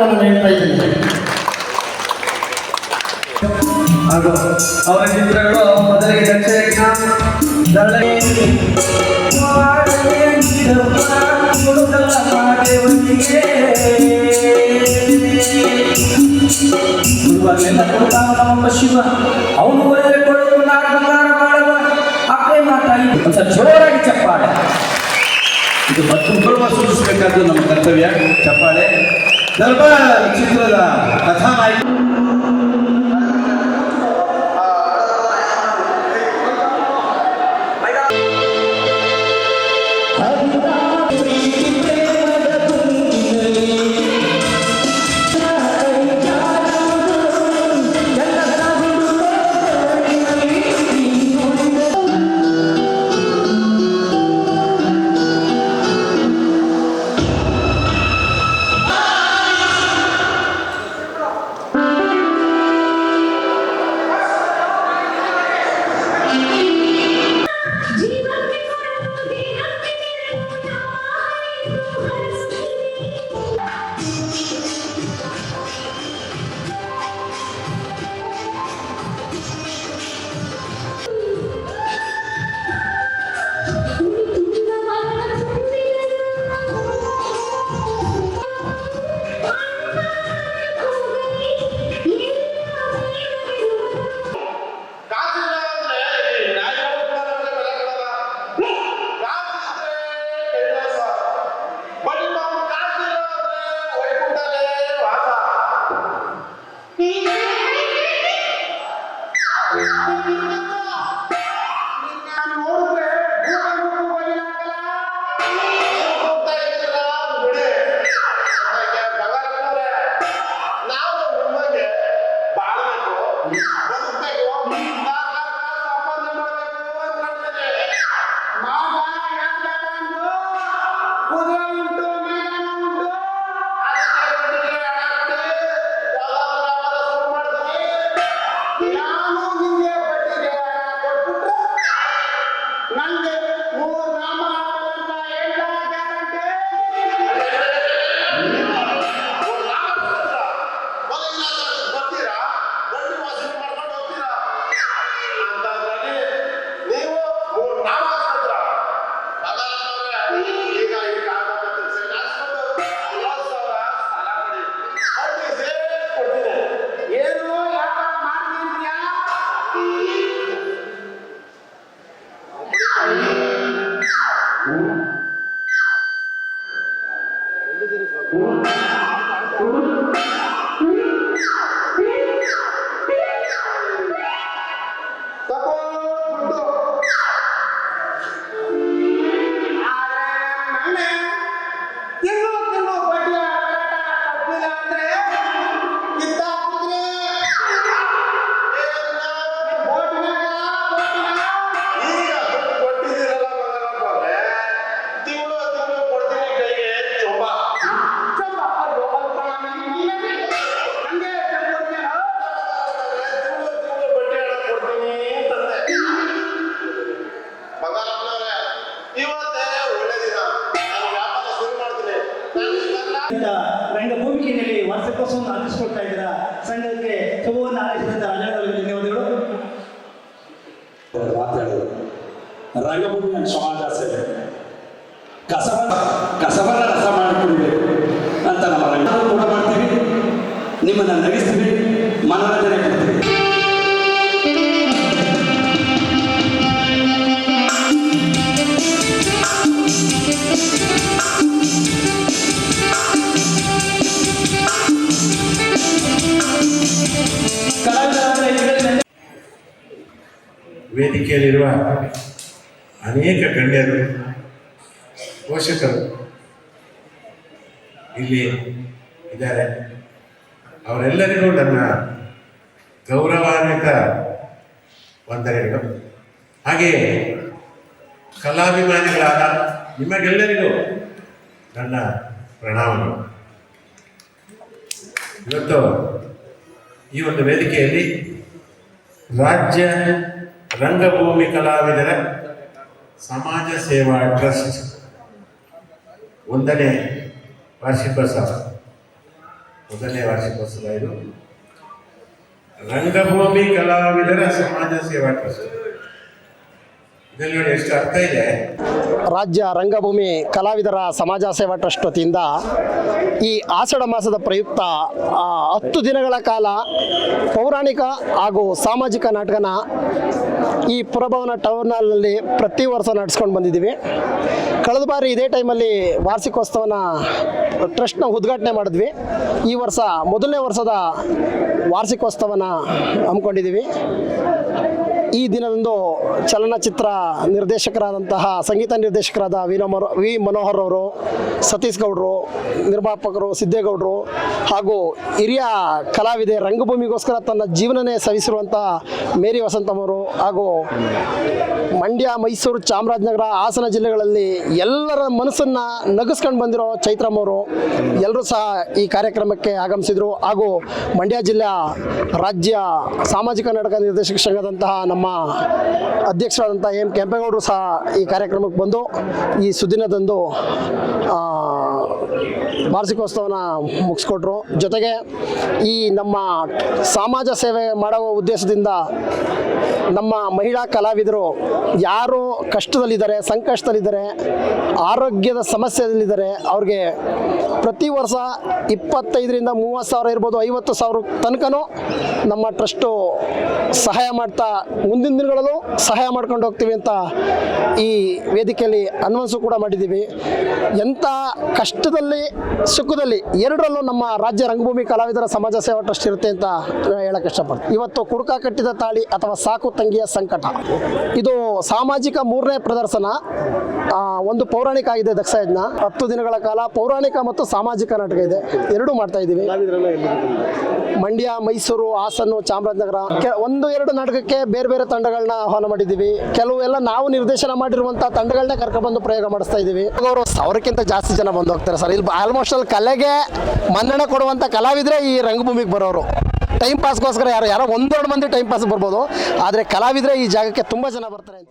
ನಾನು ಹೇಳ್ತಾ ಇದ್ದೀನಿ ಹಾಗೂ ಅವರ ಚಿತ್ರಗಳು ಮೊದಲಿಗೆ ದಕ್ಷಿಣ ದರ್ಬಾರ್ ಚಿತ್ರದ ಕಥಾನಾಯಕ ಇವತ್ತೇ ಒಳ್ಳೆ ದಿನ ನಾನು ವ್ಯಾಪಾರ ಶುರು ಮಾಡ್ತೀನಿ. ರಂಗಭೂಮಿಕೆಯಲ್ಲಿ ವಾರ್ಷಿಕೋತ್ಸವವನ್ನು ಆಚರಿಸಿಕೊಳ್ತಾ ಇದ್ದೀರಾ? ಸಂಘಕ್ಕೆ ಶುಭವನ್ನು ಆರೈಸಿದಂತ ಧನ್ಯವಾದಗಳು. ಮಾತಾಡೋದು ರಂಗಭೂಮಿಯ ಸಮಾಜ ಸೇವೆ. ಕಸವ ಕಸವನ್ನ ರಸ ಮಾಡಿಕೊಡ್ಬೇಕು ಅಂತ ನಮ್ಮ ರಂಗ ಕೂಡ ಮಾಡ್ತೀವಿ. ನಿಮ್ಮನ್ನ ನಗಿಸ್ತೀವಿ. ಮನೋರಂಜನೆ ವೇದಿಕೆಯಲ್ಲಿರುವ ಅನೇಕ ಗಣ್ಯರು, ಪೋಷಕರು ಇಲ್ಲಿ ಇದ್ದಾರೆ. ಅವರೆಲ್ಲರಿಗೂ ನನ್ನ ಗೌರವಾನ್ವಿತ ವಂದನೆಗಳು. ಹಾಗೆಯೇ ಕಲಾಭಿಮಾನಿಗಳಾದ ನಿಮಗೆಲ್ಲರಿಗೂ ನನ್ನ ಪ್ರಣಾಮಗಳು. ಇವತ್ತು ಈ ಒಂದು ವೇದಿಕೆಯಲ್ಲಿ ರಾಜ್ಯ ರಂಗಭೂಮಿ ಕಲಾವಿದರ ಸಮಾಜ ಸೇವಾ ಟ್ರಸ್ಟ್ ಒಂದನೇ ವಾರ್ಷಿಕೋತ್ಸವ. ಒಂದನೇ ವಾರ್ಷಿಕೋತ್ಸವ ಇದು. ರಂಗಭೂಮಿ ಕಲಾವಿದರ ಸಮಾಜ ಸೇವಾ ಟ್ರಸ್ಟ್. ರಾಜ್ಯ ರಂಗಭೂಮಿ ಕಲಾವಿದರ ಸಮಾಜ ಸೇವಾ ಟ್ರಸ್ಟ್ ವತಿಯಿಂದ ಈ ಆಷಾಢ ಮಾಸದ ಪ್ರಯುಕ್ತ ಹತ್ತು ದಿನಗಳ ಕಾಲ ಪೌರಾಣಿಕ ಹಾಗೂ ಸಾಮಾಜಿಕ ನಾಟಕನ ಈ ಪುರಭವನ ಟೌನ್ ಹಾಲ್ನಲ್ಲಿ ಪ್ರತಿ ವರ್ಷ ನಡೆಸ್ಕೊಂಡು ಬಂದಿದ್ದೀವಿ. ಕಳೆದ ಬಾರಿ ಇದೇ ಟೈಮಲ್ಲಿ ವಾರ್ಷಿಕೋತ್ಸವನ ಟ್ರಸ್ಟ್ನ ಉದ್ಘಾಟನೆ ಮಾಡಿದ್ವಿ. ಈ ವರ್ಷ ಮೊದಲನೇ ವರ್ಷದ ವಾರ್ಷಿಕೋತ್ಸವನ ಹಮ್ಮಿಕೊಂಡಿದ್ದೀವಿ. ಈ ದಿನದಂದು ಚಲನಚಿತ್ರ ನಿರ್ದೇಶಕರಾದಂತಹ ಸಂಗೀತ ನಿರ್ದೇಶಕರಾದ ವಿ ನಮರ್ ವಿ ಮನೋಹರ್ ಅವರು, ಸತೀಶ್ ಗೌಡರು, ನಿರ್ಮಾಪಕರು ಸಿದ್ದೇಗೌಡರು ಹಾಗೂ ಹಿರಿಯ ಕಲಾವಿದೆ ರಂಗಭೂಮಿಗೋಸ್ಕರ ತನ್ನ ಜೀವನನೇ ಸವಿಸಿರುವಂಥ ಮೇರಿ ವಸಂತಮ್ಮವರು ಹಾಗೂ ಮಂಡ್ಯ, ಮೈಸೂರು, ಚಾಮರಾಜನಗರ, ಹಾಸನ ಜಿಲ್ಲೆಗಳಲ್ಲಿ ಎಲ್ಲರ ಮನಸ್ಸನ್ನು ನಗಿಸ್ಕೊಂಡು ಬಂದಿರೋ ಚೈತ್ರಮ್ಮ ಎಲ್ಲರೂ ಸಹ ಈ ಕಾರ್ಯಕ್ರಮಕ್ಕೆ ಆಗಮಿಸಿದರು ಹಾಗೂ ಮಂಡ್ಯ ಜಿಲ್ಲೆಯ ರಾಜ್ಯ ಸಾಮಾಜಿಕ ನಾಟಕ ನಿರ್ದೇಶಕ ಸಂಘದಂತಹ ನಮ್ಮ ಅಧ್ಯಕ್ಷರಾದಂಥ ಎಂ ಕೆಂಪೇಗೌಡರು ಸಹ ಈ ಕಾರ್ಯಕ್ರಮಕ್ಕೆ ಬಂದು ಈ ಸುದಿನದಂದು ವಾರ್ಷಿಕೋತ್ಸವನ ಮುಗಿಸ್ಕೊಟ್ರು. ಜೊತೆಗೆ ಈ ನಮ್ಮ ಸಮಾಜ ಸೇವೆ ಮಾಡುವ ಉದ್ದೇಶದಿಂದ ನಮ್ಮ ಮಹಿಳಾ ಕಲಾವಿದರು ಯಾರು ಕಷ್ಟದಲ್ಲಿದ್ದಾರೆ, ಸಂಕಷ್ಟದಲ್ಲಿದ್ದಾರೆ, ಆರೋಗ್ಯದ ಸಮಸ್ಯೆಯಲ್ಲಿದ್ದಾರೆ, ಅವ್ರಿಗೆ ಪ್ರತಿ ವರ್ಷ ಇಪ್ಪತ್ತೈದರಿಂದ ಮೂವತ್ತು ಸಾವಿರ ಇರ್ಬೋದು, ಐವತ್ತು ಸಾವಿರ ತನಕನೂ ನಮ್ಮ ಟ್ರಸ್ಟು ಸಹಾಯ ಮಾಡ್ತಾ ಮುಂದಿನ ದಿನಗಳಲ್ಲೂ ಸಹಾಯ ಮಾಡ್ಕೊಂಡು ಹೋಗ್ತೀವಿ ಅಂತ ಈ ವೇದಿಕೆಯಲ್ಲಿ ಅನ್ವನ್ಸು ಕೂಡ ಮಾಡಿದ್ದೀವಿ. ಎಂಥ ಕಷ್ಟದಲ್ಲಿ ಸುಖದಲ್ಲಿ ಎರಡರಲ್ಲೂ ನಮ್ಮ ರಾಜ್ಯ ರಂಗಭೂಮಿ ಕಲಾವಿದರ ಸಮಾಜ ಸೇವಾ ಟ್ರಸ್ಟ್ ಇರುತ್ತೆ ಅಂತ ಹೇಳಕ್ ಇಷ್ಟಪಡ್ತೀನಿ. ಇವತ್ತು ಕುಡುಕ ಕಟ್ಟಿದ ತಾಳಿ ಅಥವಾ ಸಾಕು ತಂಗಿಯ ಸಂಕಟ. ಇದು ಸಾಮಾಜಿಕ ಮೂರನೇ ಪ್ರದರ್ಶನ. ಒಂದು ಪೌರಾಣಿಕ ಆಗಿದೆ ದಕ್ಷ ಯಜ್ಞ ಹತ್ತು ದಿನಗಳ ಕಾಲ ಪೌರಾಣಿಕ ಮತ್ತು ಸಾಮಾಜಿಕ ನಾಟಕ ಇದೆ. ಎರಡೂ ಮಾಡ್ತಾ ಇದ್ದೀವಿ. ಮಂಡ್ಯ, ಮೈಸೂರು, ಹಾಸನ, ಚಾಮರಾಜನಗರ. ಒಂದು, ಎರಡು ನಾಟಕಕ್ಕೆ ಬೇರೆ ಬೇರೆ ತಂಡಗಳನ್ನ ಆಹ್ವಾನ ಮಾಡಿದ್ದೀವಿ. ಕೆಲವು ಎಲ್ಲ ನಾವು ನಿರ್ದೇಶನ ಮಾಡಿರುವಂತಹ ತಂಡಗಳನ್ನ ಕರ್ಕೊಬಂದು ಪ್ರಯೋಗ ಮಾಡಿಸ್ತಾ ಇದ್ದೀವಿ. ಅವರು ಸಾವಿರಕ್ಕಿಂತ ಜಾಸ್ತಿ ಜನ ಬಂದು ಹೋಗ್ತಾರೆ ಸರ್. ಇಲ್ಲಿ ಆಲ್ಮೋಸ್ಟ್ ಅಲ್ಲಿ ಕಲೆಗೆ ಮನ್ನಣೆ ಕೊಡುವಂಥ ಕಲಾವಿದರೆ ಈ ರಂಗಭೂಮಿಗೆ ಬರೋರು. ಟೈಮ್ ಪಾಸ್ಗೋಸ್ಕರ ಯಾರು, ಯಾರೋ ಒಂದೆರಡು ಮಂದಿ ಟೈಮ್ ಪಾಸ್ ಬರ್ಬೋದು. ಆದರೆ ಕಲಾವಿದರೆ ಈ ಜಾಗಕ್ಕೆ ತುಂಬ ಜನ ಬರ್ತಾರೆ ಅಂತ